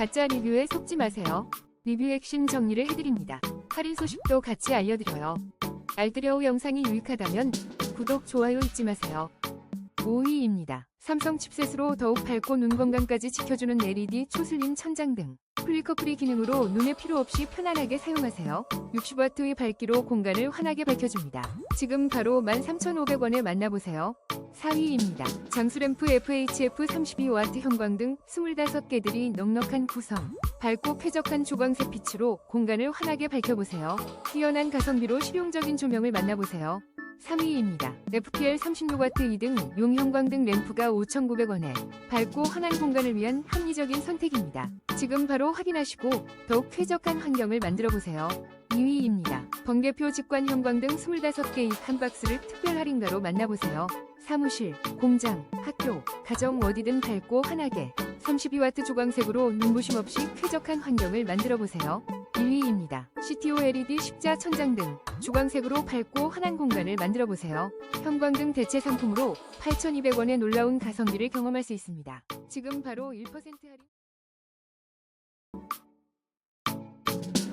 가짜 리뷰에 속지 마세요. 리뷰 핵심 정리를 해드립니다. 할인 소식도 같이 알려드려요. 알뜰여우 영상이 유익하다면 구독, 좋아요 잊지 마세요. 5위입니다. 삼성 칩셋으로 더욱 밝고 눈 건강까지 지켜주는 LED 초슬림 천장 등 플리커 프리 기능으로 눈에 필요 없이 편안하게 사용하세요. 60W의 밝기로 공간을 환하게 밝혀줍니다. 지금 바로 13,500원에 만나보세요. 4위입니다. 장수램프 FHF 32W 형광등 25개들이 넉넉한 구성, 밝고 쾌적한 주광색 빛으로 공간을 환하게 밝혀보세요. 뛰어난 가성비로 실용적인 조명을 만나보세요. 3위입니다. FPL 36W 2등 용형광등 램프가 5,900원에 밝고 환한 공간을 위한 합리적인 선택입니다. 지금 바로 확인하시고 더욱 쾌적한 환경을 만들어보세요. 2위입니다. 번개표 직관 형광등 25개 한 박스를 특별 할인가로 만나보세요. 사무실, 공장, 학교, 가정 어디든 밝고 환하게 32W 조광색으로 눈부심 없이 쾌적한 환경을 만들어 보세요. 1위입니다. CTO LED 십자 천장 등 주광색으로 밝고 환한 공간을 만들어 보세요. 형광등 대체 상품으로 8,200원의 놀라운 가성비를 경험할 수 있습니다. 지금 바로 1% 할인